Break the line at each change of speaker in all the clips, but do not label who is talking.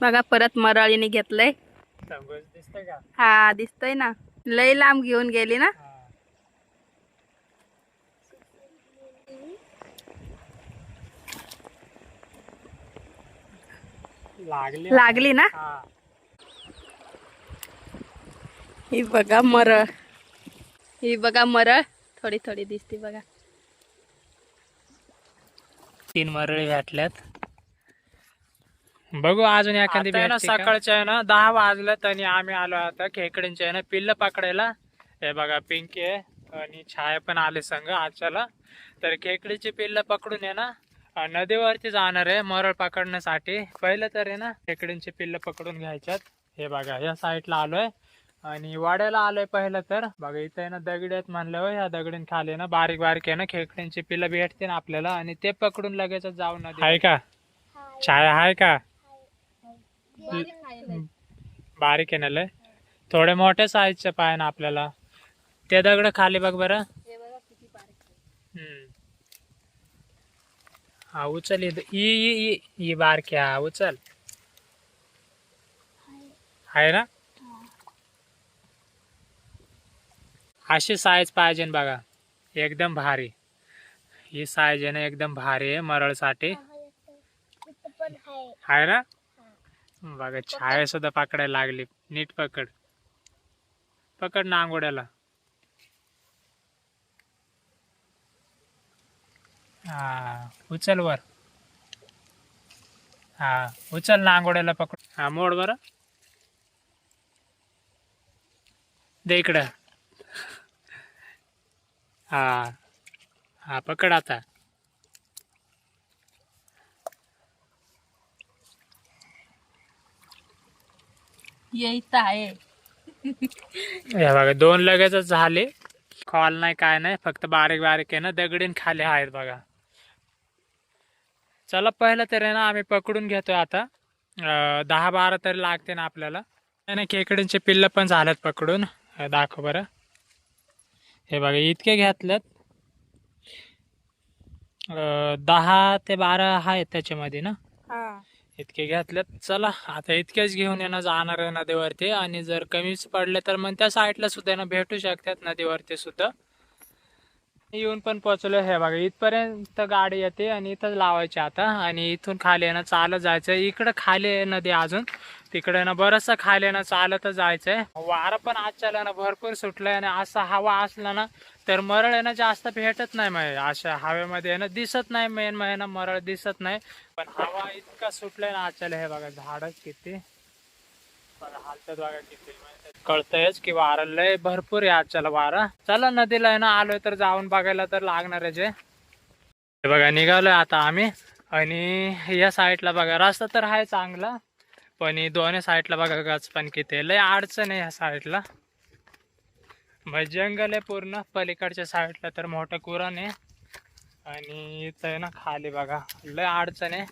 बघा परत मराळीने घेतलंय. हा दिसतोय ना. लय लांब घेऊन गेली ना.
लागली
लागली ना?
हा.
ही बघा मरळ. ही बघा मरळ. थोडी थोडी दिसते बघा.
तीन मरळी भेटल्यात बघू अजून एखादी ना सकाळच्या आहे ना दहा वाजल्यात आणि आम्ही आलो आता खेकडींचे आहे ना पिल्ल पकडायला. हे बघा पिंकी आहे आणि छाया पण आले संग आजच्याला. तर खेकडीची पिल्ल पकडून आहे ना अं, नदीवरती जाणार आहे मरळ पकडण्यासाठी. पहिलं तर आहे ना खेकडींची पिल्ल पकडून घ्यायच्यात. हे बघा या साईडला आलोय. आणि वाड्याला आलोय पहिलं तर. बघा इथं आहे ना दगडी आहेत म्हणल्यावर ह्या दगडीन खाली ना बारीक बारीक आहे ना खेकड्यांची पिल्लं भेटते ना आपल्याला. आणि ते पकडून लगेच जाऊन आहे का? छाया आहे का? बारीक आहे ना लय? थोडे मोठे साईजचे पाय ना आपल्याला. ते दगड खाली बघ बरं. हा उचल ई ई बारक्या उचल. आहे ना? अशी साईज पाहिजे ना बघा. एकदम भारी. ही साईज आहे ना एकदम भारी आहे मरळसाठी. आहे ना? बघा छाया सुद्धा पकडायला लागली. नीट पकड. पकड ना आंघोड्याला हा उचल वर. हा उचल ना आंघोड्याला पकड. हा मोड बर. दे इकडं. हा हा पकड आता.
येत आहे
हे बघा दोन लगेचच झाले. कॉल नाही काय नाही फक्त बारीक बारीक आहे ना दगडीन खाली आहेत बघा. चला पहिलं तर आहे ना आम्ही पकडून घेतोय आता. दहा बारा तरी लागते ना आपल्याला. नाही खेकडींचे पिल्ल पण झालेत पकडून. दाखव बरं. हे बघा इतके घेतलेत. दहा ते बारा आहेत त्याच्यामध्ये ना.
हा.
इतके घेतल्यात चला आता इतकेच घेऊन येणं जाणार आहे नदीवरती आणि जर कमीच पडले तर मग त्या साईडला सुद्धा ना भेटू शकतात नदीवरती सुद्धा. येऊन पण पोहोचलो हे बघा इथपर्यंत गाडी येते आणि इथंच लावायची आता. आणि इथून खाली येणं चालत जायचं इकडं खाली आहे नदी अजून. तिकडे ना बरंचसं खाली येणं ना चालतच जायचंय. वारं पण आजच्याला ना भरपूर सुटलंय आणि असा हवा असला ना तर मरळ आहे ना जास्त भेटत नाही मग अशा हवेमध्ये आहे ना दिसत नाही मेन म्हणजे ना मरळ दिसत नाही. पण हवा इतका सुटलाय ना आजच्याला हे बघा झाडच किती. हालतात बघा किती. कळतंयच की वारा लय भरपूर आहे आजच्याला वारा. चला नदीला आहे ना आलोय तर जाऊन बघायला तर लागणार आहे जे. हे बघा निघालोय आता आम्ही. आणि या साईडला बघा रस्ता तर आहे चांगला पण दोन्ही साईडला बघा गच पण किती आहे. लय अडचण आहे ह्या साईडला. म्हणजे जंगल आहे पूर्ण. पलीकडच्या साईडला तर मोठं कुरण आहे. आणि इथं आहे ना खाली बघा. लय अडचण आहे.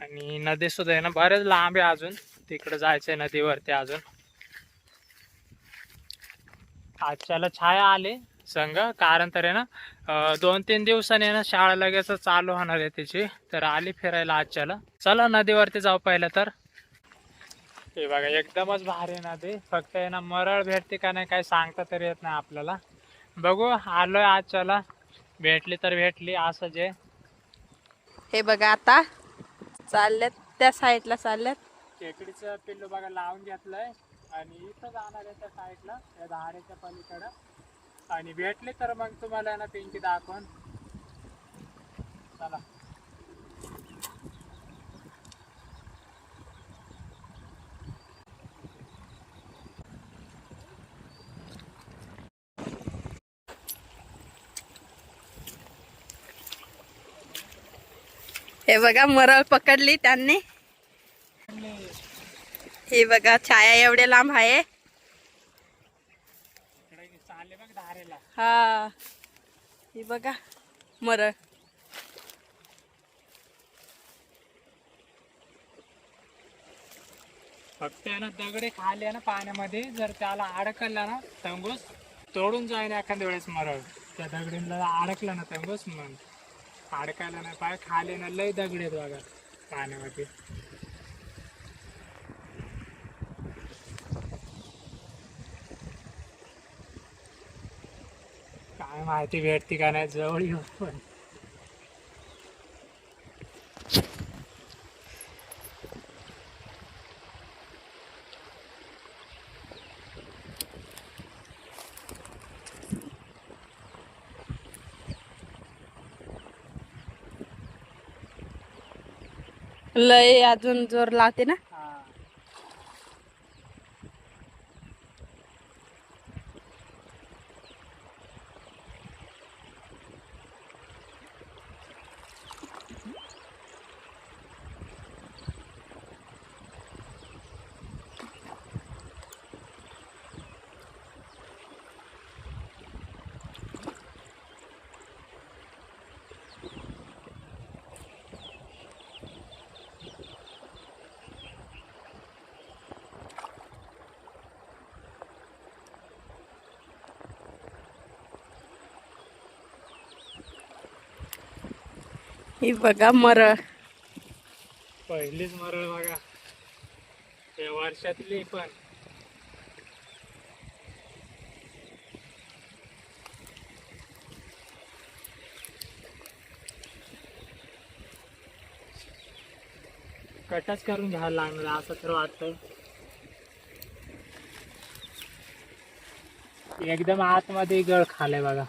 आणि नदी सुद्धा आहे ना बरेच लांब आहे अजून. तिकडे जायचंय नदीवरती अजून. आजच्याला छाया आली संघ कारण तर आहे ना दोन तीन दिवसाने ना शाळा लगेच चालू होणार आहे तिची. तर आली फिरायला आजच्याला. चला नदीवरती जाऊ पहिलं तर. हे बघा एकदमच भारी आहे नदी फक्त आहे ना मरळ भेटते का नाही काय सांगता तरी येत नाही आपल्याला. बघू आलोय आजच्याला भेटली तर भेटली असं जे.
हे बघा आता. चालल्यात त्या साईडला चालल्यात.
खेकडीचं पिल्लू बघा लावून घेतलंय. आणि इथं जाणार आहे त्या साईडला त्या धारेच्या पलीकडं. आणि भेटले तर मग तुम्हाला ना पिंकी दाखवून. चला.
हे बघा मरळ पकडली त्यांनी. हे बघा छाया एवढे लांब आहे. हा. हे बघा मरळ.
फक्त ना दगडे खाले ना पाण्यामध्ये. जर त्याला अडकला ना तंगूस तोडून जाईन एखाद्या वेळेस मरळ. त्या दगडीला अडकला ना तंगूस मग. अडकायला नाही पाय खाली ना लय दगडेत बघा पाण्यामध्ये काय माहिती भेटती का नाही जवळ येऊ पण.
लय अजून जोर लावते ना.
ही
बघा मरळ.
पहिलीच मरळ बघा. या वर्षातली पण. कटच करून घ्यायला लागणार असं तर वाटतं एकदम आतमध्ये गळ खाले बघा.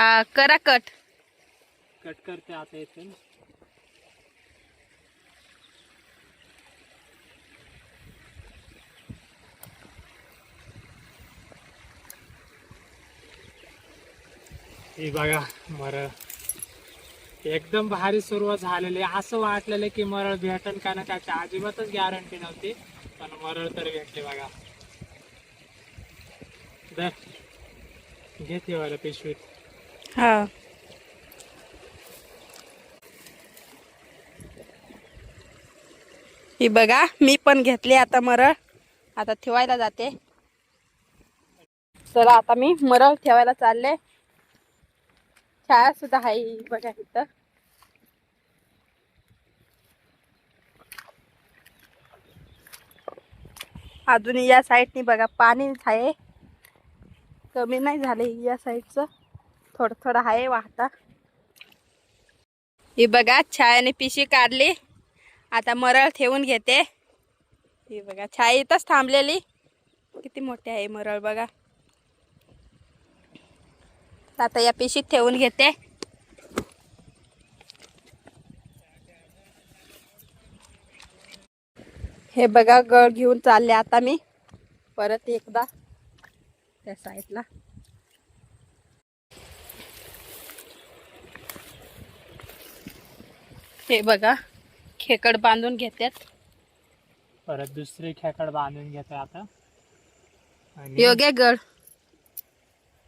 हा करा कट.
कट करते आता इथून. हे बघा मरळ. एकदम भारी सुरुवात झालेली. आहे. असं वाटलेलं की मरळ भेटन का ना त्याची अजिबातच गॅरंटी नव्हती. पण मरळ तर भेटली बघा. दर घेते वाला पिशवीत.
हा. ही बघा मी पण घेतली आता मरळ. आता ठेवायला जाते. चला आता मी मरळ ठेवायला चालले. छाया सुद्धा आहे ही बघा इथं. अजून या साईडनी बघा पाणीच आहे. कमी नाही झाले या साईडचं थोडं थोडं आहे वाहता. ही बघा छायाने पिशी काढली. आता मरळ ठेवून घेते. ही बघा छाया इथंच थांबलेली. किती मोठी आहे मरळ बघा. आता या पिशीत ठेवून घेते. हे बघा गळ घेऊन चालले आता मी. परत एकदा त्या साईडला. हे बघा खेकड बांधून घेतात
परत दुसरी खेकड बांधून घेतोय आता. आणि
योग्य गळ.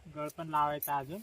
गळ पण लावायचा अजून.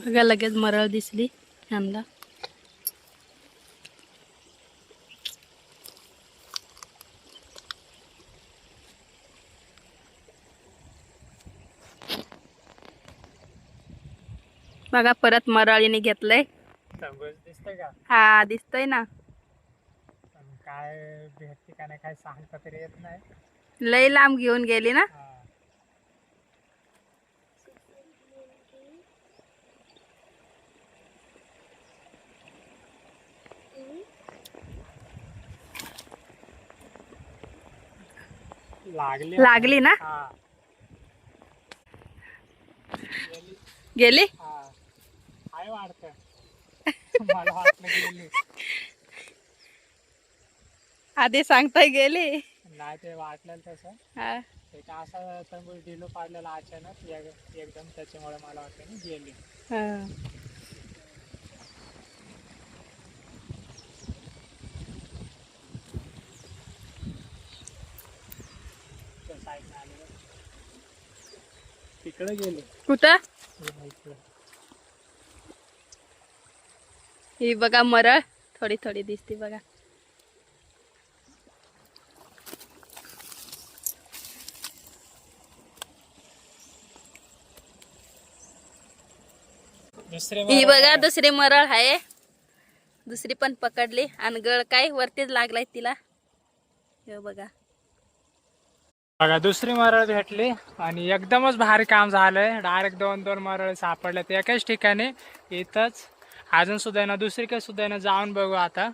बघा लगेच मरळ दिसली ह्यांना. बघा परत मराळीने घेतलंय. हा दिसतोय ना.
काय भेटते का नाही काय सांगता तरी येत नाही.
लय लांब घेऊन गेली ना
हा. लागली
लागली ना? गेली?
हा. आहे वाटतं मला वाटलं गेली.
आधी सांगताय गेली.
नाही ते वाटलं तसं.
हा.
एक असा तंबू डिलो पाडलेला अचानक एक- एकदम त्याच्यामुळे मला वाटतं गेली. इकडे गेले.
कुठं? ही बघा मरळ. थोडी थोडी दिसते बघा. ही बघा दुसरी मरळ आहे. दुसरी पण पकडली. आणि गळ काय वरतीच लागलाय तिला. हे बघा.
बघा दुसरी मरळ भेटली आणि एकदमच भारी काम झालंय. डायरेक्ट दोन दोन मरळ सापडल्यात एकाच ठिकाणी. इथंच अजून सुद्धा आहे ना दुसरीकडे सुद्धा ना जाऊन बघू आता.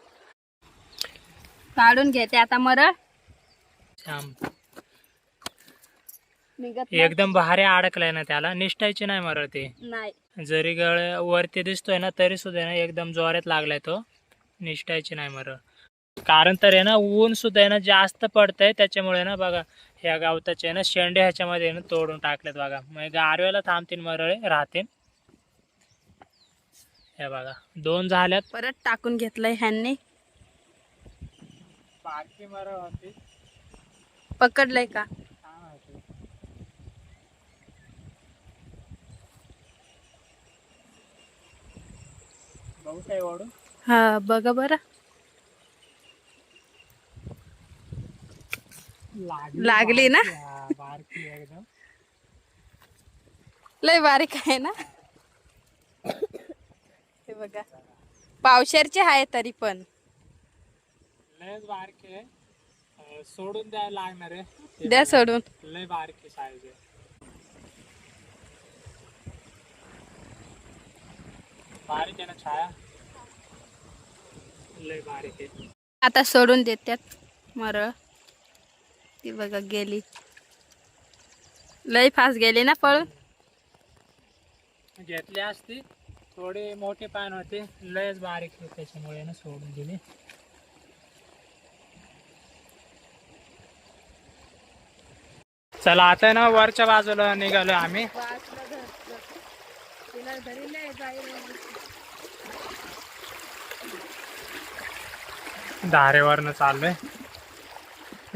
काढून घेते आता मरळ.
एकदम भारी अडकलाय ना त्याला. निष्ठायची नाही मरळ ते.
नाही.
जरी गळ वरती दिसतोय ना तरी सुद्धा ना एकदम जोरात लागलाय तो. निष्ठायची नाही मरळ. कारण तर आहे ना ऊन सुद्धा आहे ना जास्त पडतंय. त्याच्यामुळे ना बघा ह्या गावताचे ना शेंडे ह्याच्यामध्ये ना तोडून टाकलेत बघा. मग गारव्याला थांबतील मरळे राहतील हे बघा दोन झाल्यात.
परत टाकून घेतलंय ह्यांनी.
बाकी मरळ होती.
पकडलंय का? हा बघा बरं. लागली ना? लय बारीक आहे ना? हे बघा. पावशेरचे आहे तरी पण.
लयच बारकी आहे. सोडून द्यायला लागणार आहे.
द्या सोडून.
लय बारकी साईज आहे. बारीक आहे ना छाया? लय बारीक आहे.
आता सोडून देतात मरळ. ती बघा गेली. लय फास्ट गेली ना पळून?
घेतली असती. थोडी मोठी पान होते. लयच बारीक आहे त्याच्यामुळे ना सोडून गेले चला आता ना वरच्या बाजूला निघालो आम्ही. धारेवरनं चाललोय.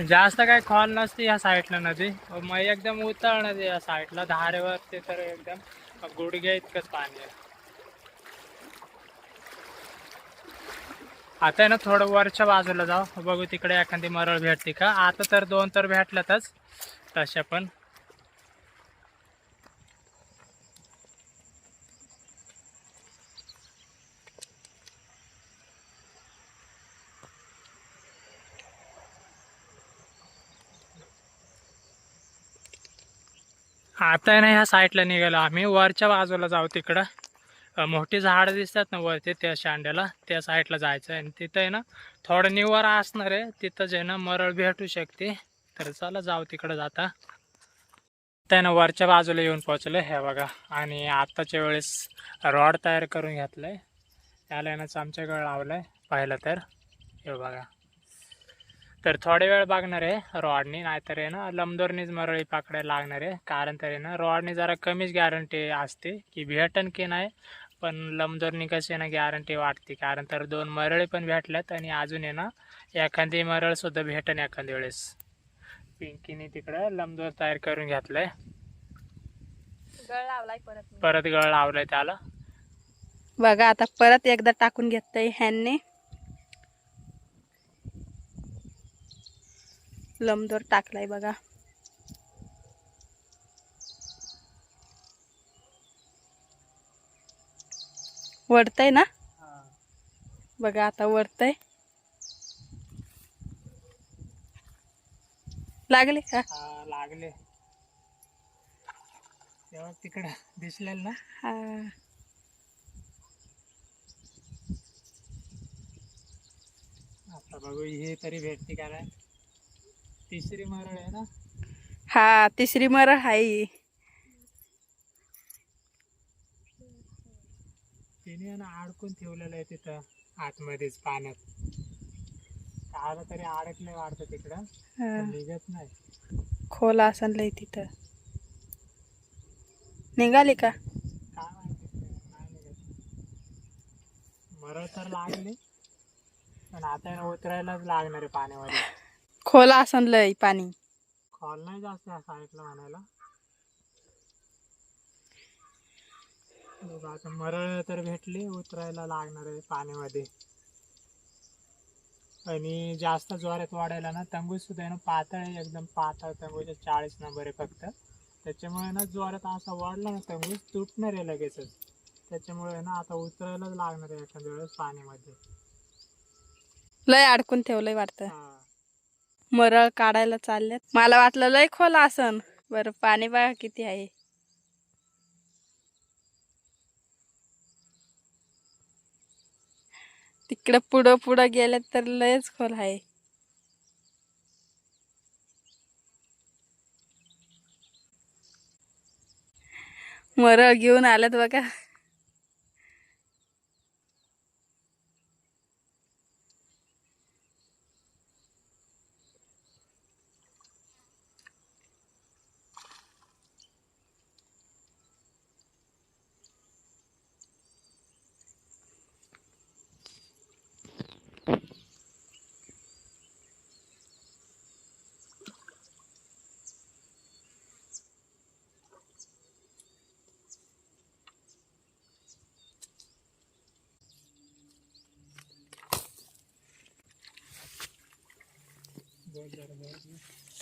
जास्त काही खोल नसते या साईडला नदी. मग एकदम उतळ नदी या साईडला धारेवर ते तर एकदम गुडघ्या इतकंच पाणी आहे. आता आहे ना थोडं वरच्या बाजूला जाऊ. बघू तिकडे एखादी मरळ भेटते का? आता तर दोन तर भेटल्यातच. तशा पण. आता आहे ना ह्या साईडला निघालो आम्ही. वरच्या बाजूला जाऊ तिकडं. मोठी झाडं दिसतात ना वरती त्या शांड्याला. त्या साईडला जायचं आहे आणि तिथं आहे ना थोडं निवार असणार आहे. तिथंच आहे ना मरळ भेटू शकते. तर चला जाऊ तिकडं जाता. त्या ना वरच्या बाजूला येऊन पोहोचलो हे बघा. आणि आत्ताच्या वेळेस रॉड तयार करून घेतलं त्याला आहे ना लावलं आहे पाहिलं तर. हे बघा. तर थोडे वेळ बघणार आहे रॉडनी नाहीतर आहे ना लंबदोरनीच मरळी पकडायला लागणार आहे. कारण तर आहे ना रॉडनी जरा कमीच गॅरंटी असते की भेटन की नाही पण लंबदोरनी कशी आहे ना गॅरंटी वाटते. कारण तर दोन मरळी पण भेटल्यात आणि अजून आहे ना एखादी मरळसुद्धा भेटन एखाद्या वेळेस. पिंकीने तिकडं लंबदोर तयार करून घेतलंय.
गळ लावलाय परत.
परत गळ लावलाय त्याला.
बघा आता परत एकदा टाकून घेतलंय ह्यांनी. लंबदोर टाकलाय बघा. वडतय ना? बघा आता वडतय. लागले का?
लागले. तेव्हा तिकडं दिसलेलं ना?
हा.
आता बघू हे तरी भेटते का नाही? तिसरी मरळ आहे ना?
हा तिसरी मरळ हाय.
तिने ना अडकून ठेवलेलं आहे तिथं आतमध्येच पाण्यात. आलं तरी अडकलं वाढतं तिकडं. निघत नाही.
खोल असन लय तिथं. निघाली का?
नाही मरळ तर लागली पण आता उतरायलाच लागणार आहे पाण्यामध्ये.
खोल असन लय पाणी.
खोल नाही जास्त या साईडला म्हणायला बघा आता मरळ तर भेटली उतरायला लागणार आहे पाण्यामध्ये. आणि जास्त जोरात वाढायला ना तंबूस सुद्धा आहे ना पातळ आहे एकदम पातळ तंबूचे चाळीस नंबर आहे फक्त. त्याच्यामुळे ना जोरात असा वाढला ना तंबूस तुटणार आहे लगेचच. त्याच्यामुळे ना आता उतरायलाच लागणार आहे एखाद्या वेळेस पाण्यामध्ये.
लय अडकून ठेवलंय वाटतं. मरळ काढायला चालल्यात. मला वाटलं लय खोल आसन. बरं पाणी बघा किती आहे. तिकडं पुढं पुढं गेलं तर लयच खोल आहे. मरळ घेऊन आल्यात बघा.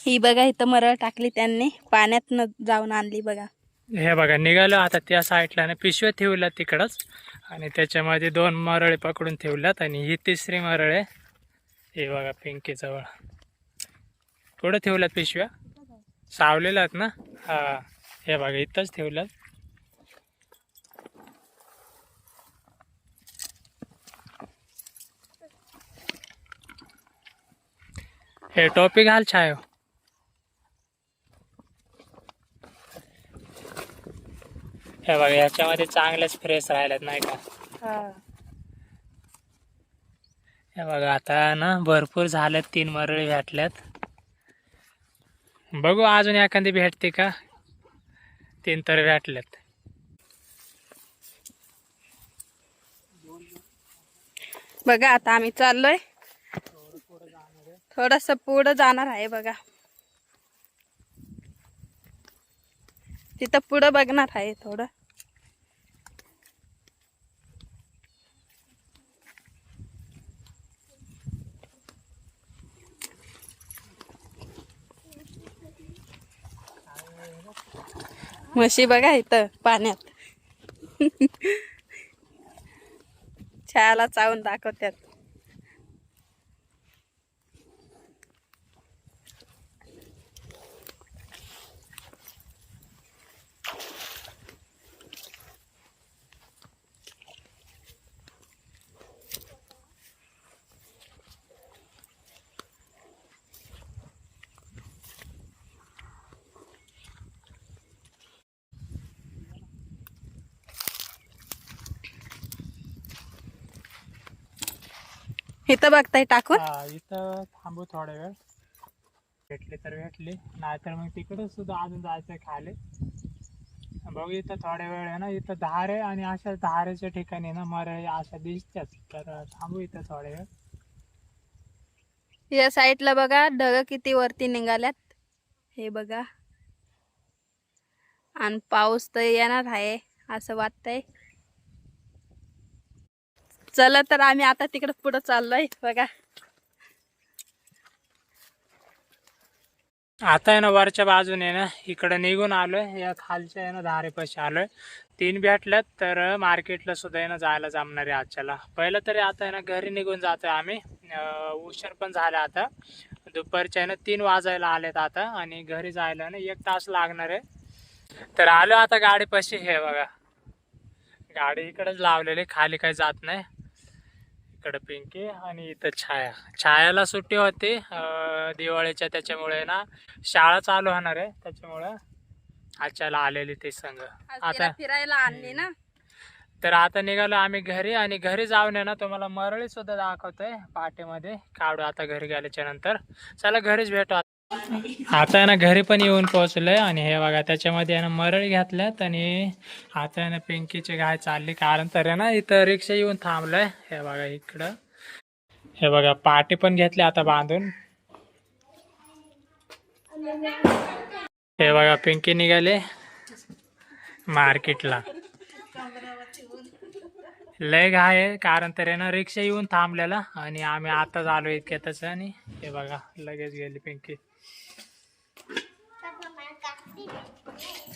ही बघा इथं मरळ टाकली त्यांनी. पाण्यात न जाऊन आणली बघा.
हे बघा निघालो आता त्या साईडला ना पिशव्या ठेवल्यात तिकडंच. आणि त्याच्यामध्ये दोन मरळे पकडून ठेवल्यात आणि ही तिसरी मरळ आहे. हे बघा पिंकी जवळ कुठं ठेवल्यात पिशव्या? सावलेल्या आहेत ना? हा हे बघा इथंच ठेवल्यात. हे टोपी घाल छायो. हे बघा याच्यामध्ये चांगलेच फ्रेश राहिलेत नाही का? हे. बघा आता ना भरपूर झाल्यात तीन मरळी भेटल्यात. बघू अजून एखादी भेटते का? तीन तर भेटल्यात
बघा आता आम्ही चाललोय. थोडस पुढं जाणार आहे बघा. तिथं पुढं बघणार आहे थोडं. म्हशी बघा इथं पाण्यात. छायाला चावून दाखवत्यात इथं बघताय टाकून?
हा इथं थांबू थोडा वेळ. भेटले तर भेटले. नाहीतर मग तिकडे सुद्धा अजून जायचंय खाली. बघू इथं थोड्या वेळ आहे ना. इथं धारे आणि अशा धारेच्या ठिकाणी ना मरे अशा दिसतात तर थांबू इथं थोड्या वेळ.
या साईडला बघा ढग किती वरती निघाल्यात. हे बघा. आणि पाऊस तर येणार आहे असं वाटतंय. चला तर आम्ही आता तिकडे पुढे चाललोय बघा.
आता आहे ना वरच्या बाजूने ना इकडं निघून आलोय. या खालच्या आहे ना धारेपाशी आलोय. तीन भेटल्यात तर मार्केटला सुद्धा आहे ना जायला जमणार आहे आजच्याला. पहिलं तरी आता आहे ना घरी निघून जातोय आम्ही. उशीर पण झाला आता. दुपारच्या आहे ना तीन वाजायला आलेत आता आणि घरी जायला ना एक तास लागणार आहे. तर आलो आता गाडीपाशी. हे बघा. गाडी इकडेच लावलेली खाली काही जात नाही. इकडं पिंकी आणि इथं छाया. छायाला सुट्टी होती दिवाळीच्या त्याच्यामुळे ना शाळा चालू होणार आहे त्याच्यामुळे आजच्याला आलेली ते संघ. आता
फिरायला आणली ना?
तर आता निघालो आम्ही घरी आणि घरी जाऊन आहे ना तुम्हाला मरळी सुद्धा दाखवतोय पाटेमध्ये काढू आता घरी गेल्याच्यानंतर. चला घरीच भेटू आता. आहे ना घरी पण येऊन पोहोचलोय आणि हे बघा त्याच्यामध्ये आहे ना घातल्यात आणि आता आहे ना पिंकीची गाय चालली. कारण तर आहे ना इथं रिक्षा येऊन थांबलंय. हे बघा इकडं. हे बघा पाटी पण घेतली आता बांधून. हे बघा पिंकी निघाले मार्केटला. लय घाय आहे कारण तर आहे ना रिक्षा येऊन थांबलेला आणि आम्ही आताच आलो इतक्यातच आणि हे बघा लगेच गेली पिंकी. Thank you.